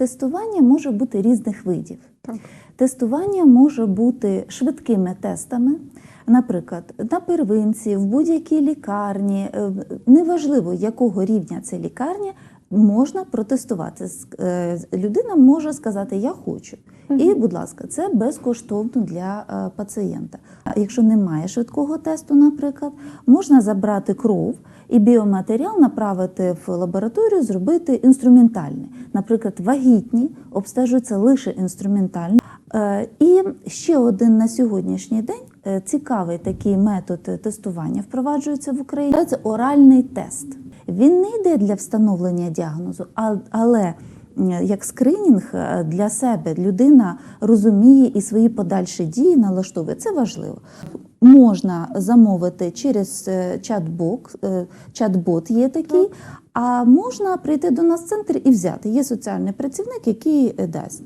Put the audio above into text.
Тестування може бути різних видів. Так. Тестування може бути швидкими тестами. Наприклад, на первинці, в будь-якій лікарні, е, неважливо якого рівня це лікарня, можна протестувати. Е, Людина може сказати Я хочу. І, будь ласка, це безкоштовно для е, пацієнта. А якщо немає швидкого тесту, наприклад, можна забрати кров і біоматеріал направити в лабораторію, зробити інструментальний. Наприклад, вагітні обстежуються лише інструментально. Е, І ще один на сьогоднішній день е, цікавий такий метод тестування впроваджується в Україні. Це оральний тест. Він не йде для встановлення діагнозу, але як скринінг е, для себе людина розуміє і свої подальші дії налаштовує. Це важливо. Можна замовити через е, чат-бок, е, чат-бот є такий, а можна прийти до нас в центр і взяти. Є соціальний працівник, який е, дасть.